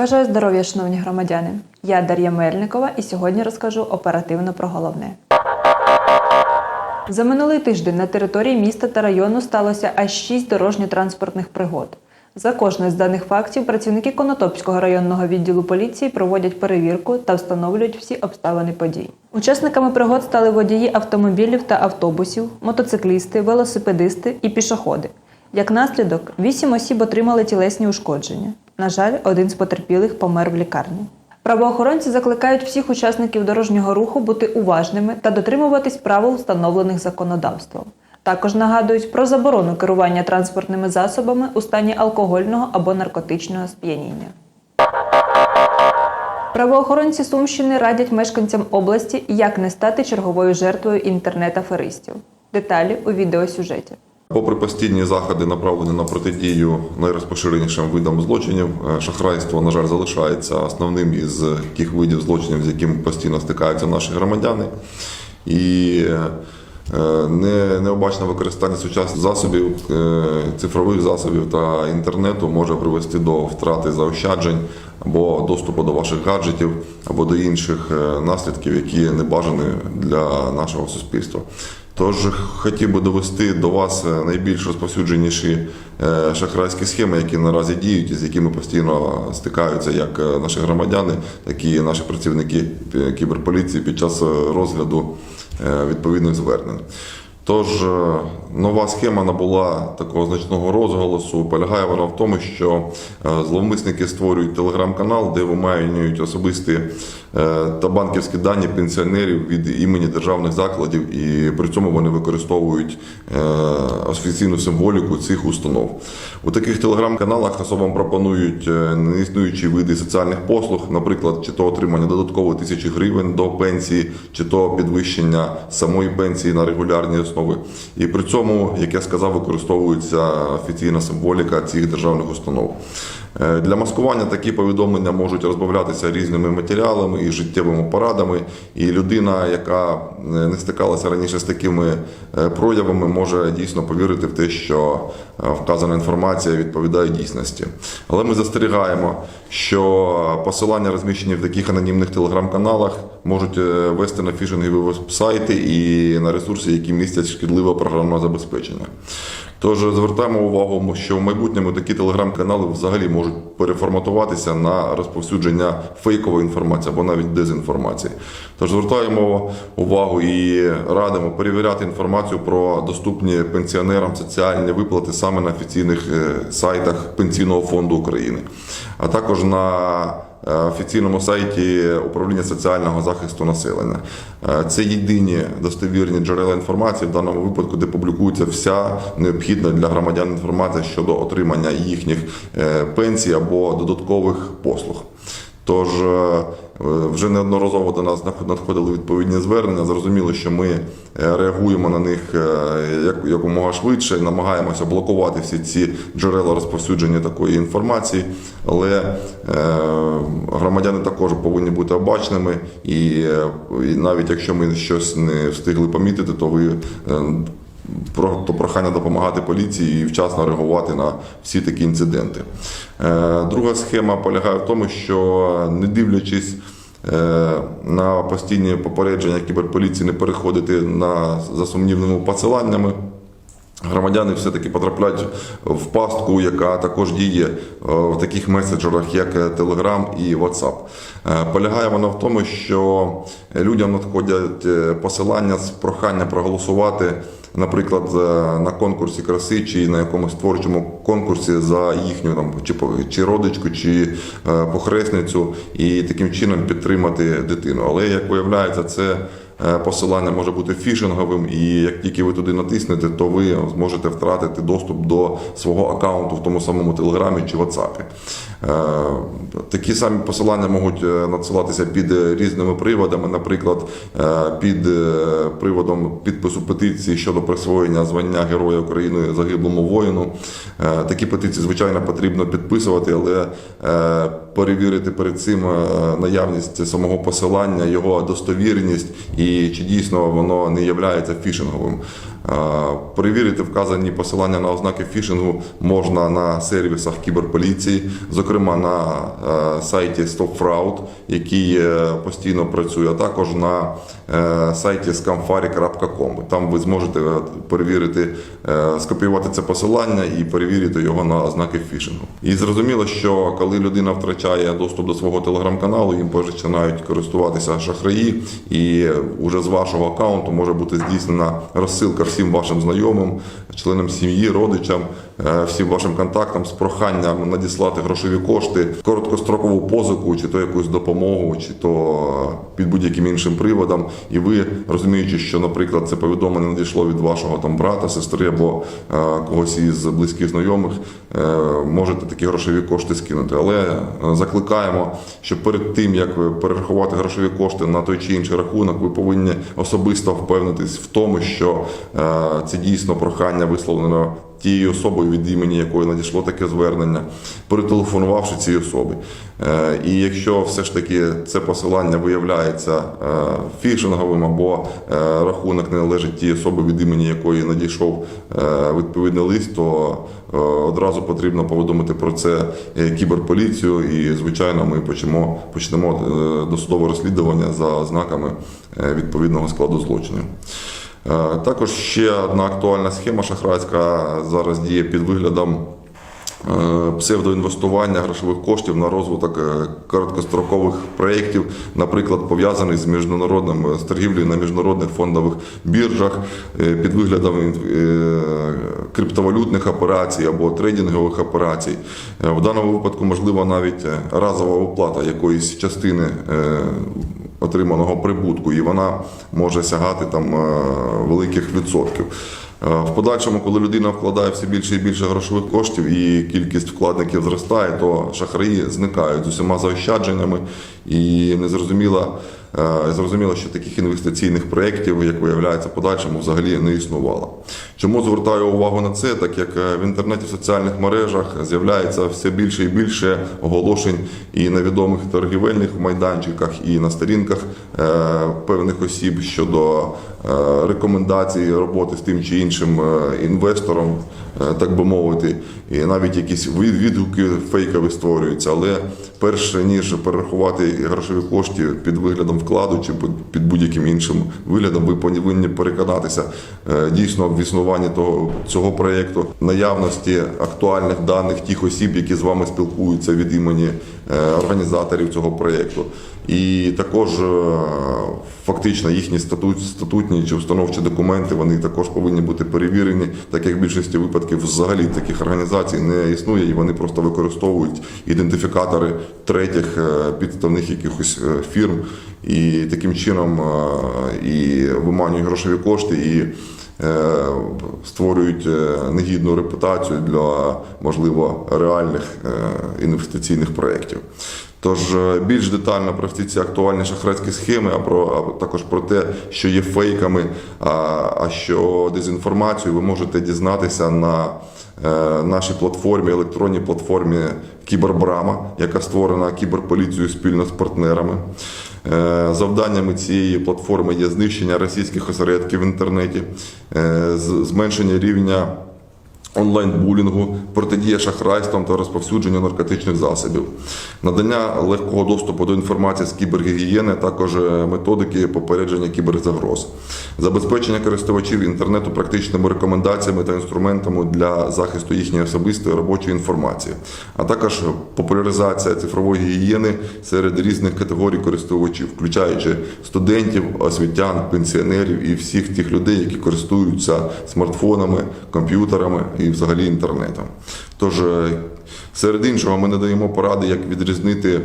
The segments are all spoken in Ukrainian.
Бажаю здоров'я, шановні громадяни. Я Дар'я Мельникова і сьогодні розкажу оперативно про головне. За минулий тиждень на території міста та району сталося аж шість дорожньо-транспортних пригод. За кожною з даних фактів працівники Конотопського районного відділу поліції проводять перевірку та встановлюють всі обставини подій. Учасниками пригод стали водії автомобілів та автобусів, мотоциклісти, велосипедисти і пішоходи. Як наслідок, вісім осіб отримали тілесні ушкодження. На жаль, один з потерпілих помер в лікарні. Правоохоронці закликають всіх учасників дорожнього руху бути уважними та дотримуватись правил, встановлених законодавством. Також нагадують про заборону керування транспортними засобами у стані алкогольного або наркотичного сп'яніння. Правоохоронці Сумщини радять мешканцям області, як не стати черговою жертвою інтернет-аферистів. Деталі у відеосюжеті. Попри постійні заходи, направлені на протидію найрозпоширенішим видам злочинів, е, шахрайство, на жаль, залишається основним із тих видів злочинів, з якими постійно стикаються наші громадяни. І е, необачне використання сучасних засобів, е, цифрових засобів та інтернету може привести до втрати заощаджень або доступу до ваших гаджетів, або до інших е, наслідків, які не бажані для нашого суспільства. Тож хотів би довести до вас е, найбільш розповсюдженіші е, шахрайські схеми, які наразі діють і з якими постійно стикаються як е, наші громадяни, так і наші працівники е, кіберполіції під час е, розгляду е, відповідних звернень. Тож е, нова схема набула такого значного розголосу. Полягає вона в тому, що е, зловмисники створюють телеграм-канал, де виманюють особисті е, та банківські дані пенсіонерів від імені державних закладів, і при цьому вони використовують е, офіційну символіку цих установ. У таких телеграм-каналах особам пропонують е, неіснуючі види соціальних послуг, наприклад, чи то отримання додатково тисячі гривень до пенсії, чи то підвищення самої пенсії на регулярній основі. І при цьому, як я сказав, використовується офіційна символіка цих державних установ. Е, Для маскування такі повідомлення можуть розбавлятися різними матеріалами і життєвими порадами. І людина, яка е, не стикалася раніше з такими е, проявами, може дійсно повірити в те, що вказана інформація відповідає дійсності. Але ми застерігаємо, що посилання, розміщені в таких анонімних телеграм-каналах, можуть вести на фішингові веб-сайти і на ресурси, які містять шкідливе програмне забезпечення. Тож звертаємо увагу, що в майбутньому такі телеграм-канали взагалі можуть переформатуватися на розповсюдження фейкової інформації або навіть дезінформації. Тож звертаємо увагу і радимо перевіряти інформацію про доступні пенсіонерам соціальні виплати саме на офіційних е, сайтах Пенсійного фонду України, а також на офіційному сайті управління соціального захисту населення. Е, Це єдині достовірні джерела інформації в даному випадку, де публікується вся необхідна для громадян інформація щодо отримання їхніх е, пенсій або додаткових послуг. Тож е, вже неодноразово до нас надходили відповідні звернення. Зрозуміло, що ми е, реагуємо на них е, як якомога швидше, намагаємося блокувати всі ці джерела розповсюдження такої інформації. Але громадяни також повинні бути обачними, і навіть якщо ми щось не встигли помітити, то ви. То прохання допомагати поліції і вчасно реагувати на всі такі інциденти. Е, Друга схема полягає в тому, що не дивлячись е, на постійні попередження кіберполіції не переходити на за сумнівними посиланнями. Громадяни все-таки потрапляють в пастку, яка також діє е, в таких меседжерах, як Telegram і WhatsApp. Полягає вона в тому, що людям надходять посилання з прохання проголосувати, наприклад, на конкурсі краси чи на якомусь творчому конкурсі за їхню там чи, чи родичку, чи е, похресницю, і таким чином підтримати дитину. Але як виявляється, це Е, Посилання може бути фішинговим, і як тільки ви туди натиснете, то ви зможете втратити доступ до свого аккаунту в тому самому Телеграмі чи WhatsApp. Е, Такі самі посилання можуть е, надсилатися під е, різними приводами, наприклад, під приводом підпису петиції щодо присвоєння звання Героя України загиблому воїну. Такі петиції, звичайно, потрібно підписувати, але перевірити перед цим наявність самого посилання, його достовірність і чи дійсно воно не є фішинговим. Перевірити вказані посилання на ознаки фішингу можна на сервісах кіберполіції, зокрема на е, сайті StopFraud, який е, постійно працює, а також на е, сайті scamfari.com. Там ви зможете перевірити, скопіювати це посилання і перевірити його на ознаки фішингу. І зрозуміло, що коли людина втрачає доступ до свого телеграм-каналу, їм починають користуватися шахраї, і вже з вашого аккаунту може бути здійснена розсилка всім вашим знайомим, членам сім'ї, родичам, е, всім вашим контактам з проханням надіслати грошові кошти, короткострокову позику, чи то якусь допомогу, чи то під будь-яким іншим приводом. І ви розуміючи, що, наприклад, це повідомлення надійшло від вашого там брата, сестри або е, когось із близьких знайомих, е, можете такі грошові кошти скинути. Але е, закликаємо, що перед тим як перерахувати грошові кошти на той чи інший рахунок, ви повинні особисто впевнитись в тому, що е, це дійсно прохання висловлено тією особою, від імені якої надійшло таке звернення, перетелефонувавши цій особі. Е, І якщо все ж таки це посилання виявляється е, фішинговим або е, рахунок не належить тій особі, від імені якої надійшов е, відповідний лист, то е, одразу потрібно повідомити про це е, кіберполіцію, і звичайно, ми почнемо почнемо е, досудове розслідування за ознаками е, відповідного складу злочину. Е, Також ще одна актуальна схема шахрайська зараз діє під виглядом псевдоінвестування грошових коштів на розвиток е, короткострокових проєктів, наприклад, пов'язаних з міжнародним з торгівлею на міжнародних фондових біржах е, під виглядом е, криптовалютних операцій або трейдингових операцій. Е, В даному випадку можливо навіть е, разова оплата якоїсь частини е, отриманого прибутку, і вона може сягати там е, великих відсотків. Е, В подальшому, коли людина вкладає все більше і більше грошових коштів і кількість вкладників зростає, то шахраї зникають з усіма заощадженнями і незрозуміла. Зрозуміло, що таких інвестиційних проєктів, як виявляється, подальшому взагалі не існувало. Чому звертаю увагу на це? Так як е, в інтернеті, в соціальних мережах з'являється все більше і більше оголошень і на відомих торгівельних майданчиках, і на сторінках е, певних осіб щодо е, рекомендацій роботи з тим чи іншим е, інвестором, е, так би мовити, і навіть якісь від- відгуки фейкові створюються. Але перше ніж перерахувати грошові кошти під виглядом вкладу чи під- під будь-яким іншим виглядом, ви повинні переконатися е, дійсно в існуванні того цього проєкту, наявності актуальних даних тих осіб, які з вами спілкуються від імені е, організаторів цього проєкту. І також е, фактично їхні статут, статутні чи установчі документи вони також повинні бути перевірені, так як в більшості випадків взагалі таких організацій не існує, і вони просто використовують ідентифікатори третіх е, підставних якихось е, фірм, і таким чином е, і виманюють грошові кошти і. Створюють негідну репутацію для можливо реальних інвестиційних проєктів. Тож більш детально про всі ці актуальні шахрайські схеми, а про а також про те, що є фейками, а, а що дезінформацією, ви можете дізнатися на нашій платформі, електронній платформі Кібербрама, яка створена кіберполіцією спільно з партнерами. Е, Завданнями цієї платформи є знищення російських осередків в інтернеті, е, зменшення рівня онлайн-булінгу, протидія шахрайствам та розповсюдження наркотичних засобів, надання легкого доступу до інформації з кібергігієни, також е, методики попередження кіберзагроз, забезпечення користувачів інтернету практичними рекомендаціями та інструментами для захисту їхньої особистої робочої інформації, а також популяризація цифрової гігієни серед різних категорій користувачів, включаючи студентів, освітян, пенсіонерів і всіх тих людей, які користуються смартфонами, комп'ютерами і взагалі інтернетом. Тож, е, серед іншого, ми надаємо поради, як відрізнити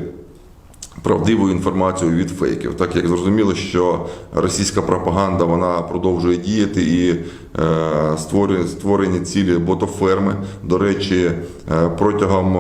правдиву інформацію від фейків, так як зрозуміло, що російська пропаганда вона продовжує діяти і е, створені, цілі ботоферми. До речі, е, протягом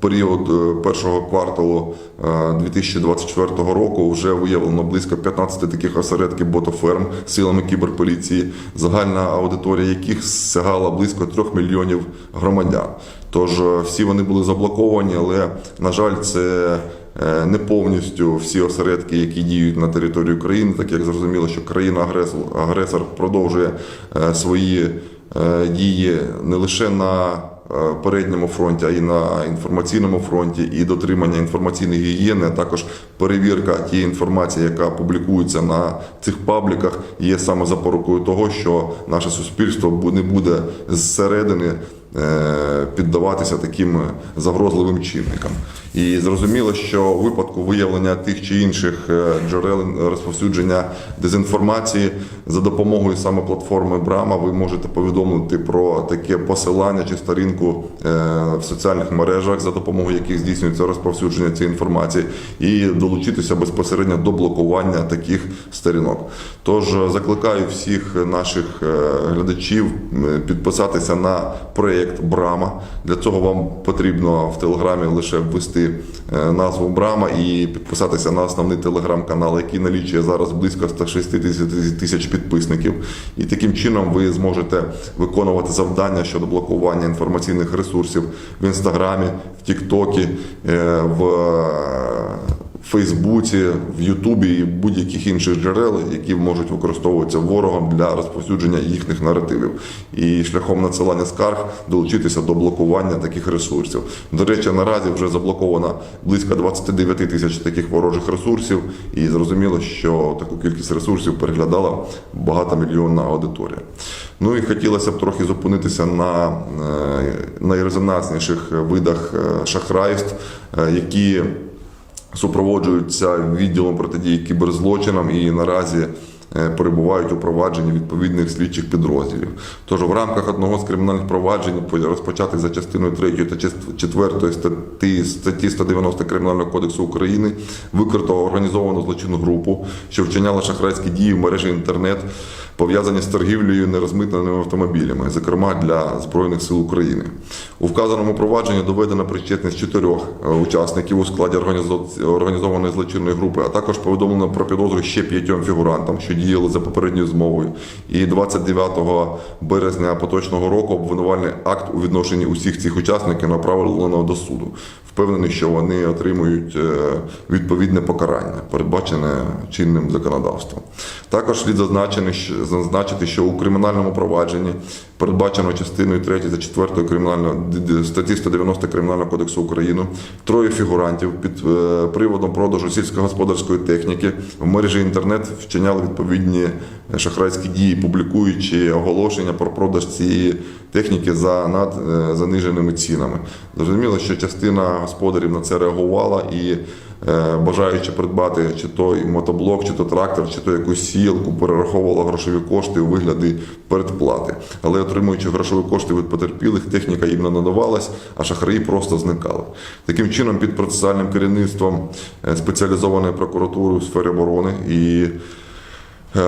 період е, першого кварталу е, 2024 року вже виявлено близько 15 таких осередків ботоферм силами кіберполіції, загальна аудиторія яких сягала близько 3 мільйонів громадян. Тож е, всі вони були заблоковані, але на жаль, це е, не повністю всі осередки, які діють на території України, так як зрозуміло, що країна-агресор продовжує е, свої е, дії не лише на е, передньому фронті, й на інформаційному фронті, і дотримання інформаційної гігієни, а також перевірка тієї інформації, яка публікується на цих пабліках, є саме запорукою того, що наше суспільство не буде зсередини е, піддаватися таким загрозливим чинникам. І зрозуміло, що у випадку виявлення тих чи інших е, джерел розповсюдження дезінформації за допомогою саме платформи Брама ви можете повідомити про таке посилання чи сторінку е, в соціальних мережах, за допомогою яких здійснюється розповсюдження цієї інформації, і долучитися безпосередньо до блокування таких сторінок. Тож е, закликаю всіх наших глядачів підписатися на проєкт Брама. Для цього вам потрібно в телеграмі лише ввести е, назву Брама і підписатися на основний телеграм-канал, який налічує зараз близько 160 тисяч підписників. І таким чином ви зможете виконувати завдання щодо блокування інформаційних ресурсів в інстаграмі, в Тіктокі, е, в Фейсбуці, в Ютубі і будь-яких інших джерел, які можуть використовуватися ворогом для розповсюдження їхніх наративів, і шляхом надсилання скарг долучитися до блокування таких ресурсів. До речі, наразі вже заблоковано близько 29 тисяч таких ворожих ресурсів, і зрозуміло, що таку кількість ресурсів переглядала багатомільйонна аудиторія. Ну і хотілося б трохи зупинитися на е, найрезонансніших видах е, шахрайств, е, які супроводжуються відділом протидії кіберзлочинам і наразі е, перебувають у провадженні відповідних слідчих підрозділів. Тож в рамках одного з кримінальних проваджень, розпочатих за частиною 3 та 4 статті, статті 190 Кримінального кодексу України, викрито організовану злочинну групу, що вчиняла шахрайські дії в мережі інтернет, пов'язані з торгівлею нерозмитненими автомобілями, зокрема для Збройних сил України. У вказаному провадженні доведена причетність чотирьох е, учасників у складі організо- організованої злочинної групи, а також повідомлено про підозру ще п'ятьом фігурантам, що діяли за попередньою змовою. І 29 березня поточного року обвинувальний акт у відношенні усіх цих учасників направлено до суду. Впевнений, що вони отримують е, відповідне покарання, передбачене чинним законодавством. Також слід зазначити, що- у кримінальному провадженні передбачено частиною 3 та 4 кримінального статті 190 Кримінального кодексу України троє фігурантів під е, приводом продажу сільськогосподарської техніки в мережі інтернет вчиняли відповідні шахрайські дії, публікуючи оголошення про продаж цієї техніки за над е, заниженими цінами. Зрозуміло, що частина господарів на це реагувала і е, бажаючи придбати чи той мотоблок, чи то трактор, чи то якусь сіялку, перераховувала грошові кошти у вигляді передплати. Але отримуючи грошові кошти від потерпілих, техніка їм не надавалась, а шахраї просто зникали. Таким чином, під процесуальним керівництвом е, спеціалізованої прокуратури у сфері оборони і е,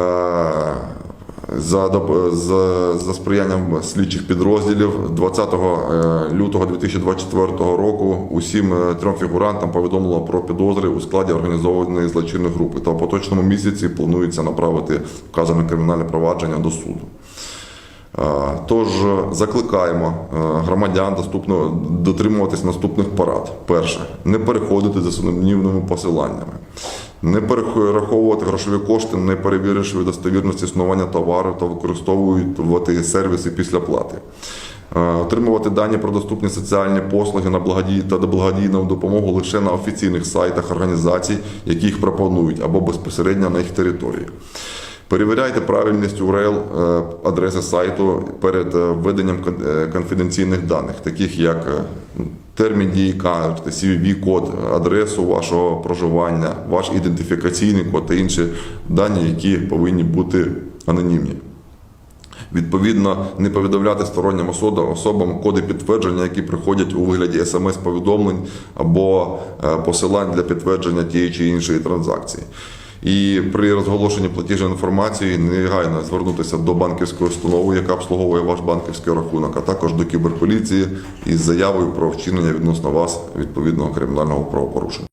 за, за, за сприянням слідчих підрозділів 20 е, лютого 2024 року усім е, трьом фігурантам повідомило про підозри у складі організованої злочинної групи. Та в поточному місяці планується направити вказане кримінальне провадження до суду. Е, Тож е, закликаємо е, громадян доступно дотримуватись наступних порад. Перше, не переходити за сумнівними посиланнями. Не перераховувати грошові кошти, не перевіривши достовірність існування товару та використовувати сервіси після плати. Отримувати дані про доступні соціальні послуги на благодій та благодійну допомогу лише на офіційних сайтах організацій, які їх пропонують, або безпосередньо на їх території. Перевіряйте правильність URL е, адреси сайту перед е, введенням е, конфіденційних даних, таких як термін дії карти, CVV-код, адресу вашого проживання, ваш ідентифікаційний код та інші дані, які повинні бути анонімні. Відповідно, не повідомляти стороннім особам, коди підтвердження, які приходять у вигляді смс-повідомлень або посилань для підтвердження тієї чи іншої транзакції. І при розголошенні платіжної інформації негайно звернутися до банківської установи, яка обслуговує ваш банківський рахунок, а також до кіберполіції із заявою про вчинення відносно вас відповідного кримінального правопорушення.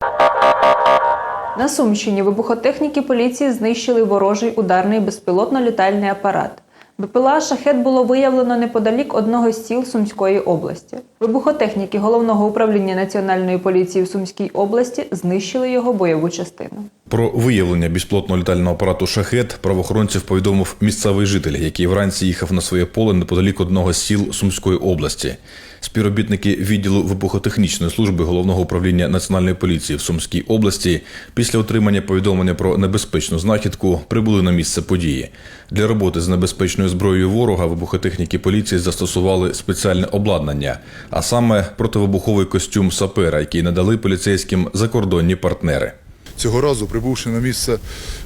На Сумщині вибухотехніки поліції знищили ворожий ударний безпілотно-літальний апарат. БПЛА шахет було виявлено неподалік одного з сіл Сумської області. Вибухотехніки головного управління національної поліції в Сумській області знищили його бойову частину. Про виявлення безпілотного літального апарату шахет правоохоронців повідомив місцевий житель, який вранці їхав на своє поле неподалік одного з сіл Сумської області. Співробітники відділу вибухотехнічної служби головного управління національної поліції в Сумській області після отримання повідомлення про небезпечну знахідку прибули на місце події. Для роботи з небезпечною зброєю ворога вибухотехніки поліції застосували спеціальне обладнання, а саме противибуховий костюм сапера, який надали поліцейським закордонні партнери. Цього разу, прибувши на місце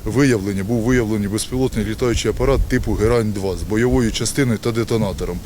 виявлення, був виявлений безпілотний літаючий апарат типу Герань-2 з бойовою частиною та детонатором.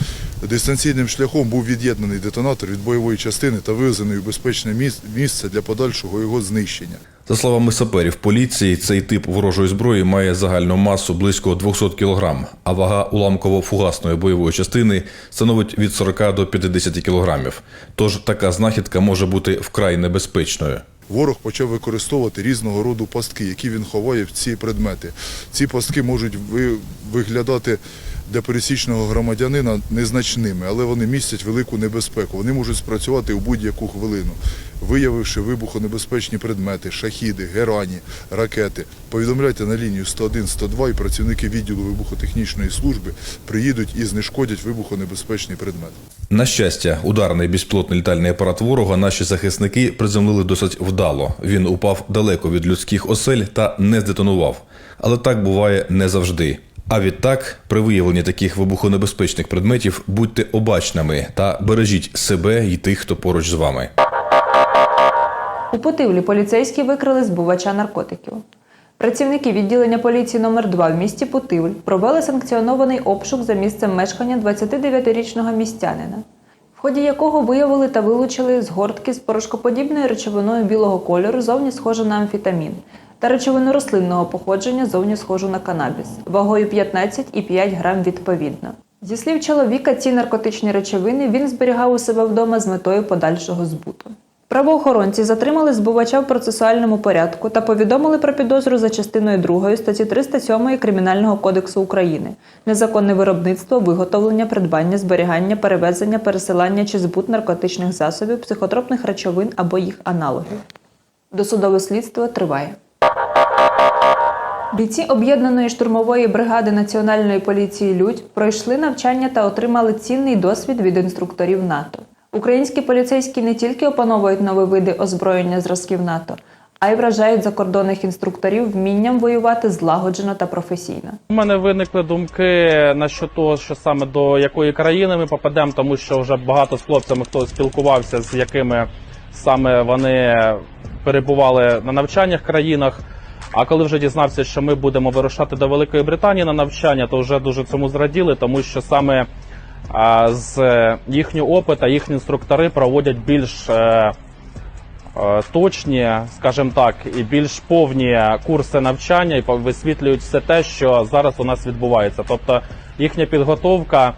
Дистанційним шляхом був від'єднаний детонатор від бойової частини та вивезений у безпечне місце для подальшого його знищення. За словами саперів поліції, цей тип ворожої зброї має загальну масу близько 200 кг, а вага уламково-фугасної бойової частини становить від 40 до 50 кг. Тож така знахідка може бути вкрай небезпечною. Ворог почав використовувати різного роду пастки, які він ховає в ці предмети. Ці пастки можуть виглядати для пересічного громадянина незначними, але вони містять велику небезпеку. Вони можуть спрацювати у будь-яку хвилину. Виявивши вибухонебезпечні предмети, шахіди, герані, ракети, повідомляйте на лінію 101-102 і працівники відділу вибухотехнічної служби приїдуть і знешкодять вибухонебезпечний предмет. На щастя, ударний безпілотний літальний апарат ворога наші захисники приземлили досить вдало. Він упав далеко від людських осель та не здетонував. Але так буває не завжди. А відтак, при виявленні таких вибухонебезпечних предметів, будьте обачними та бережіть себе і тих, хто поруч з вами. У Путивлі поліцейські викрили збувача наркотиків. Працівники відділення поліції номер 2 в місті Путивль провели санкціонований обшук за місцем мешкання 29-річного містянина, в ході якого виявили та вилучили згортки з порошкоподібною речовиною білого кольору, зовні схожу на амфетамін, та речовину рослинного походження, зовні схожу на канабіс, вагою 15,5 грам відповідно. Зі слів чоловіка, ці наркотичні речовини він зберігав у себе вдома з метою подальшого збуту. Правоохоронці затримали збувача в процесуальному порядку та повідомили про підозру за частиною 2 статті 307 Кримінального кодексу України незаконне виробництво, виготовлення, придбання, зберігання, перевезення, пересилання чи збут наркотичних засобів, психотропних речовин або їх аналогів. Досудове слідство триває. Бійці об'єднаної штурмової бригади Національної поліції Людь пройшли навчання та отримали цінний досвід від інструкторів НАТО. Українські поліцейські не тільки опановують нові види озброєння зразків НАТО, а й вражають закордонних інструкторів вмінням воювати злагоджено та професійно. У мене виникли думки насчет того, що саме до якої країни ми попадемо, тому що вже багато з хлопцями, хто спілкувався, з якими саме вони перебували на навчаннях країнах. А коли вже дізнався, що ми будемо вирушати до Великої Британії на навчання, то вже дуже цьому зраділи, тому що саме з їхнього опиту їхні інструктори проводять більш е, е, точні, скажімо так, і більш повні курси навчання і висвітлюють все те, що зараз у нас відбувається. Тобто їхня підготовка.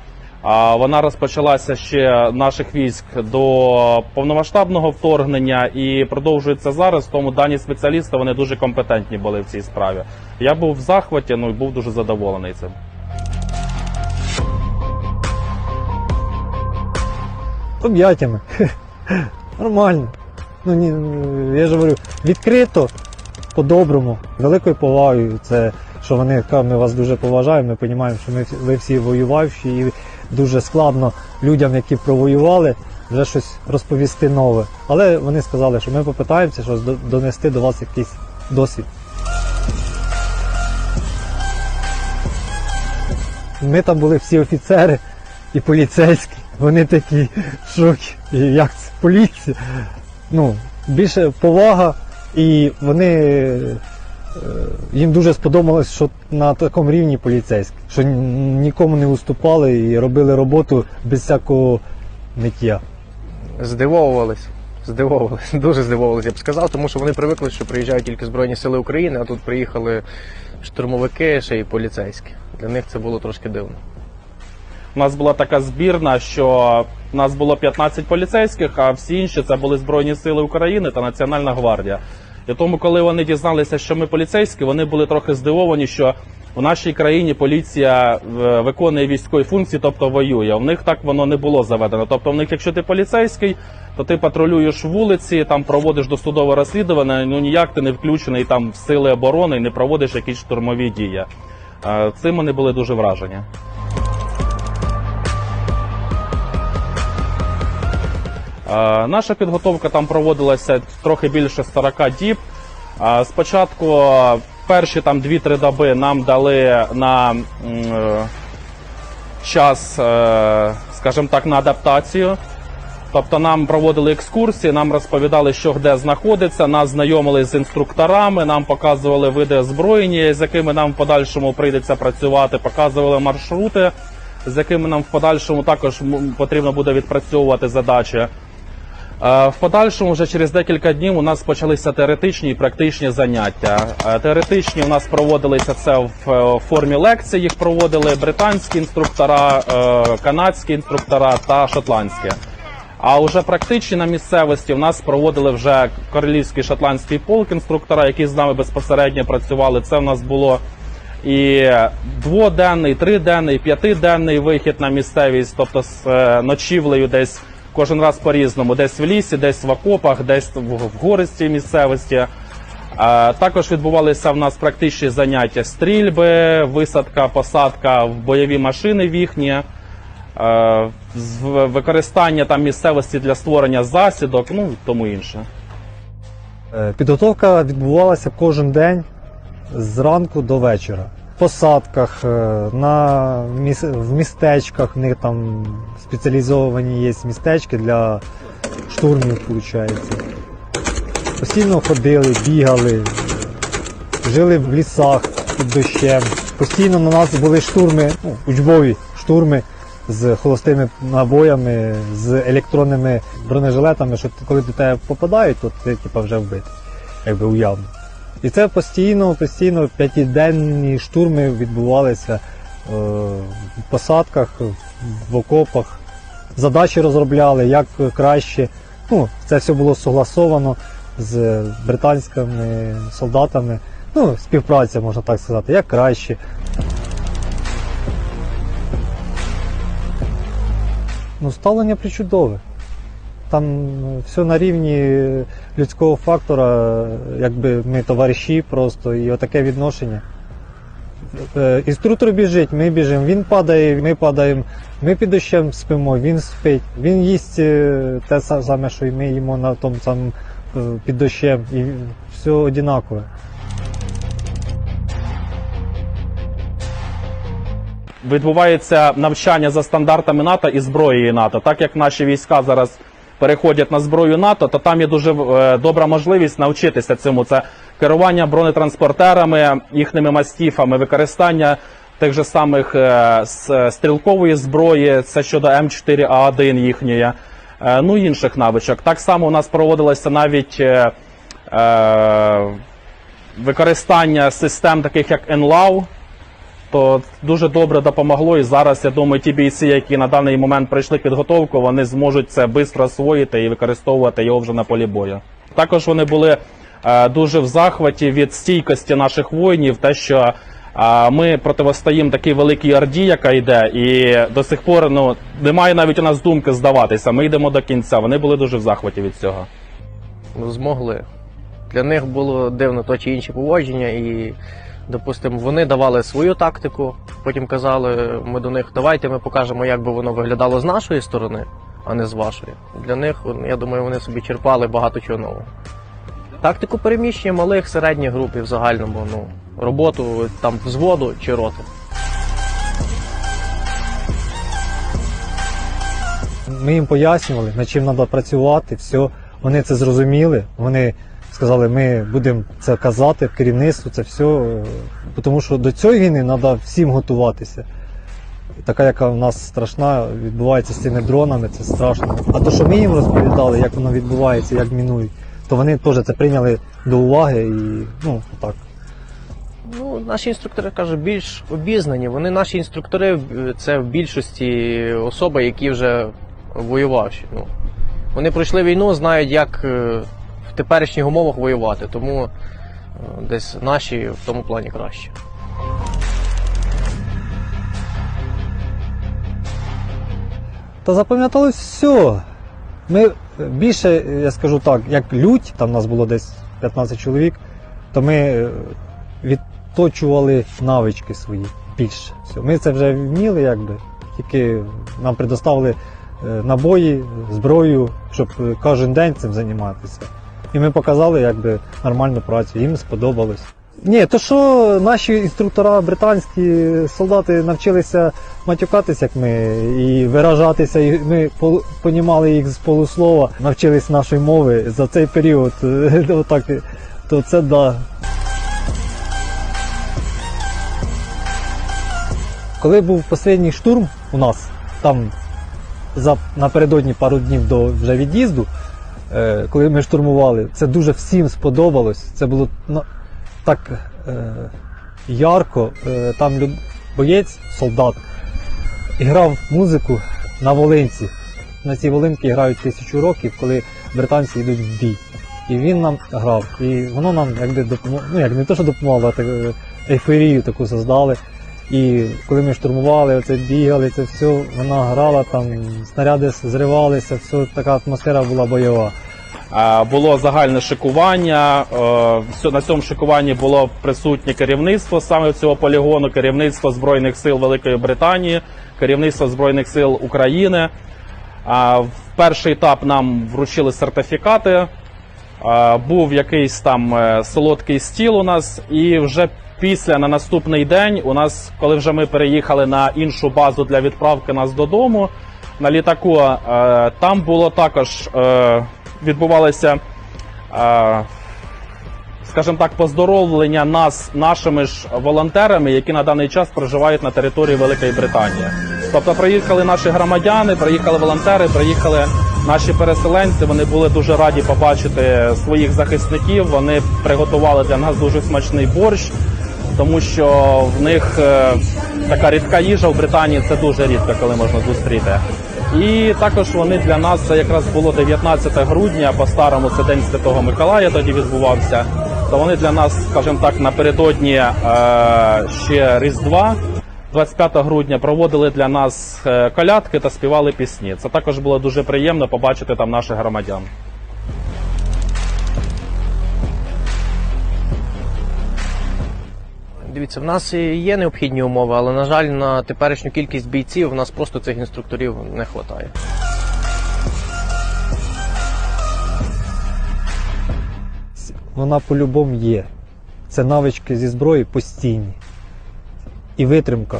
Вона розпочалася ще наших військ до повномасштабного вторгнення і продовжується зараз. Тому дані спеціалісти вони дуже компетентні були в цій справі. Я був в захваті, ну і був дуже задоволений цим. об'яттями. Нормально. Ну, ні, я ж говорю, відкрито, по-доброму, великою повагою. Це що вони кажуть, ми вас дуже поважаємо, ми розуміємо, що ми ви всі воювавші і дуже складно людям, які провоювали, вже щось розповісти нове. Але вони сказали, що ми попитаємося щось донести до вас якийсь досвід. Ми там були всі офіцери і поліцейські. Вони такі. І як це поліція? Ну, більше повага, і вони їм дуже сподобалось, що на такому рівні поліцейські, що нікому не уступали і робили роботу без всякого ниття. здивовувались, Здивовувалися, дуже здивовувалися, я б сказав, тому що вони привикли, що приїжджають тільки Збройні Сили України, а тут приїхали штурмовики, ще й поліцейські. Для них це було трошки дивно. У нас була така збірна, що у нас було 15 поліцейських, а всі інші це були Збройні Сили України та Національна гвардія. І тому, коли вони дізналися, що ми поліцейські, вони були трохи здивовані, що в нашій країні поліція е, виконує військові функції, тобто воює. У них так воно не було заведено. Тобто, в них, якщо ти поліцейський, то ти патрулюєш вулиці, там проводиш досудове розслідування. Ну ніяк ти не включений там в сили оборони і не проводиш якісь штурмові дії. Е, Цим вони були дуже вражені. Наша підготовка там проводилася трохи більше 40 діб. Е, Спочатку е, перші там 2-3 доби нам дали на е, час, е, скажімо так, на адаптацію. Тобто нам проводили екскурсії, нам розповідали, що де знаходиться, нас знайомили з інструкторами, нам показували види озброєння, з якими нам в подальшому прийдеться працювати, показували маршрути, з якими нам в подальшому також потрібно буде відпрацьовувати задачі. Е, В подальшому, вже через декілька днів, у нас почалися теоретичні і практичні заняття. Е, Теоретичні у нас проводилися це в е, формі лекцій. Їх проводили британські інструктора, канадські інструктора та шотландські. А вже практичні на місцевості в нас проводили вже королівський шотландський полк інструктора, які з нами безпосередньо працювали. Це в нас було і дводенний, триденний, п'ятиденний вихід на місцевість, тобто з ночівлею десь кожен раз по-різному, десь в лісі, десь в окопах, десь в гористій місцевості. Також відбувалися в нас практичні заняття стрільби, висадка, посадка в бойові машини їхні, з- використання там місцевості для створення засідок, ну тому інше. Е, Підготовка відбувалася кожен день зранку до вечора. Посадках, е, на в містечках, в них там спеціалізовані є містечки для штурмів, виходить. Постійно ходили, бігали, жили в лісах під дощем. Постійно на нас були штурми, ну, учбові штурми з холостими набоями, з електронними бронежилетами, що коли до тебе попадають, то ти типа, вже вбитий, якби уявно. І це постійно, постійно п'ятиденні штурми відбувалися е, в посадках, в окопах. Задачі розробляли, як краще. Ну, це все було согласовано з британськими солдатами. Ну, співпраця, можна так сказати, як краще. Ну, ставлення причудове. Там е, все на рівні людського фактора, якби ми товариші просто, і отаке відношення. Е, Інструктор біжить, ми біжимо, він падає, ми падаємо, ми під дощем спимо, він спить, він їсть е, те саме, що і ми їмо на тому самому під дощем, і все однакове. відбувається навчання за стандартами НАТО і зброєю НАТО. Так як наші війська зараз переходять на зброю НАТО, то там є дуже е, добра можливість навчитися цьому. Це керування бронетранспортерами, їхніми мастіфами, використання тих же самих е, стрілкової зброї, це щодо М4А1 їхньої, е, ну і інших навичок. Так само у нас проводилося навіть. Використання систем таких як NLAW, то дуже добре допомогло. І зараз я думаю, ті бійці, які на даний момент пройшли підготовку, вони зможуть це швидко освоїти і використовувати його вже на полі бою. Також вони були е, дуже в захваті від стійкості наших воїнів, те, що е, ми противостоїмо такій великій орді, яка йде, і до сих пор ну немає навіть у нас думки здаватися. Ми йдемо до кінця. Вони були дуже в захваті від цього. Ну, змогли. Для них було дивно то чи інше поводження, і, допустимо, вони давали свою тактику, потім казали ми до них, давайте ми покажемо, як би воно виглядало з нашої сторони, а не з вашої. Для них, я думаю, вони собі черпали багато чого нового. Тактику переміщення малих середніх груп і в загальному ну, роботу там взводу чи роти. Ми їм пояснювали, над чим треба працювати, все. Вони це зрозуміли. Вони сказали, ми будемо це казати, керівництву, це все. е, Тому що до цієї війни треба всім готуватися. така, яка в нас страшна, відбувається з цими дронами, це страшно. А то, що ми їм розповідали, як воно відбувається, як мінують, то вони теж це прийняли до уваги і ну так. Ну, наші інструктори кажуть, більш обізнані. Вони наші інструктори е, це в більшості особи, які вже воювавші. Ну, вони пройшли війну, знають, як е, теперішніх умовах воювати, тому е, десь наші в тому плані краще. Та запам'яталось все. Ми більше, я скажу так, як лють, там нас було десь 15 чоловік, то ми е, відточували навички свої більше. Все. Ми це вже вміли, якби, тільки нам предоставили е, набої, зброю, щоб е, кожен день цим займатися. І ми показали якби, нормальну працю, їм сподобалось. Ні, то що наші інструктора, британські солдати навчилися матюкатися, як ми, і виражатися, і ми понімали їх з полуслова, навчились нашої мови за цей період. Отак, то це да. Коли був останній штурм у нас, там за, напередодні пару днів до вже від'їзду, е, коли ми штурмували, це дуже всім сподобалось. Це було ну, так е, ярко. Е, там люд... боєць, солдат, грав музику на волинці. На цій волинці грають тисячу років, коли британці йдуть в бій. І він нам грав. І воно нам якби допомогло, ну як не те, що допомогло, а так, е, ейфорію таку создали. І коли ми штурмували, оце бігали, це все, вона грала, там снаряди зривалися, все, така атмосфера була бойова. Було загальне шикування. е, На цьому шикуванні було присутнє керівництво саме цього полігону, керівництво Збройних сил Великої Британії, керівництво Збройних сил України. В перший етап нам вручили сертифікати. Був якийсь там е, солодкий стіл у нас, і вже після на наступний день, у нас, коли вже ми переїхали на іншу базу для відправки нас додому на літаку, е, там було також відбувалося, скажімо так, поздоровлення нас нашими ж волонтерами, які на даний час проживають на території Великої Британії. Тобто приїхали наші громадяни, приїхали волонтери, приїхали наші переселенці. Вони були дуже раді побачити своїх захисників. Вони приготували для нас дуже смачний борщ, тому що в них е, така рідка їжа в Британії це дуже рідко, коли можна зустріти. І також вони для нас це якраз було 19 грудня, по старому це день Святого Миколая тоді відбувався. То вони для нас, скажімо так, напередодні е, ще Різдва. 25 грудня проводили для нас е, колядки та співали пісні. Це також було дуже приємно побачити там наших громадян. Дивіться, в нас є необхідні умови, але на жаль, на теперішню кількість бійців в нас просто цих інструкторів не вистачає. Вона по-любому є. Це навички зі зброї постійні. І витримка.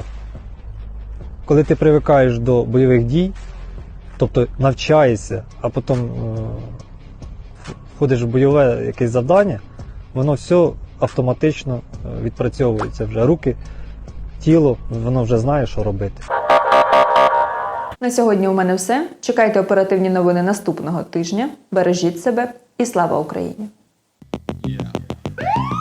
Коли ти привикаєш до бойових дій, тобто навчаєшся, а потім е, входиш в бойове якесь завдання, воно все автоматично відпрацьовуються відпрацьовується вже. Руки, тіло, воно вже знає, що робити. На сьогодні у мене все. Чекайте оперативні новини наступного тижня. Бережіть себе і слава Україні! Yeah.